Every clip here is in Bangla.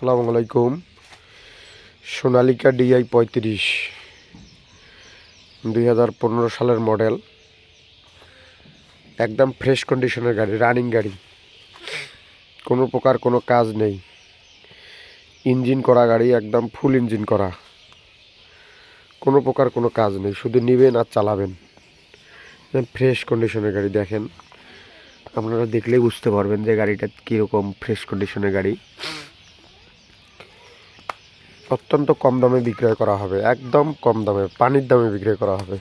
আসসালামু আলাইকুম। সোনালিকা ডিআই পঁয়ত্রিশ, দুই সালের মডেল। একদম ফ্রেশ কন্ডিশনের গাড়ি, রানিং গাড়ি। কোনো প্রকার কোনো কাজ নেই। ইঞ্জিন করা গাড়ি, একদম ফুল ইঞ্জিন করা। কোনো প্রকার কোনো কাজ নেই, শুধু নেবেন আর চালাবেন। ফ্রেশ কন্ডিশনের গাড়ি, দেখেন। আপনারা দেখলেই বুঝতে পারবেন যে গাড়িটা কীরকম ফ্রেশ কন্ডিশনের গাড়ি। অত্যন্ত কম দামে বিক্রয় করা হবে, একদম কম দামে, পানির দামে বিক্রয় করা হবে।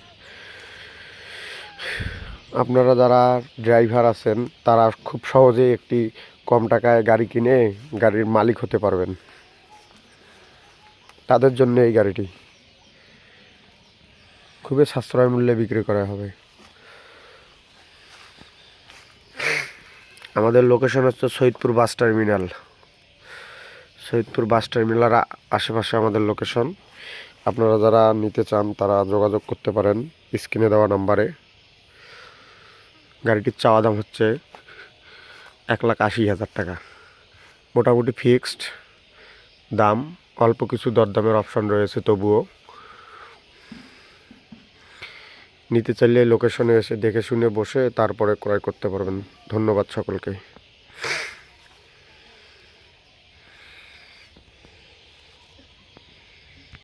আপনারা যারা ড্রাইভার আছেন, তারা খুব সহজেই একটি কম টাকায় গাড়ি কিনে গাড়ির মালিক হতে পারবেন। তাদের জন্য এই গাড়িটি। খুবই সাশ্রয় মূল্যে বিক্রি করা হবে। আমাদের লোকেশন হচ্ছে Saidpur bus terminal. Saidpur bus terminal আশেপাশে আমাদের লোকেশন আপনারা যারা নিতে চান, তারা যোগাযোগ করতে পারেন স্ক্রিনে দেওয়া নাম্বারে। গাড়িটির চাওয়া দাম হচ্ছে এক লাখ আশি হাজার টাকা। মোটামুটি ফিক্সড দাম, অল্প কিছু দরদামের অপশন রয়েছে তবুও। নিতে চাইলে লোকেশনে এসে দেখে শুনে বসে তারপরে ক্রয় করতে পারবেন। ধন্যবাদ সকলকে।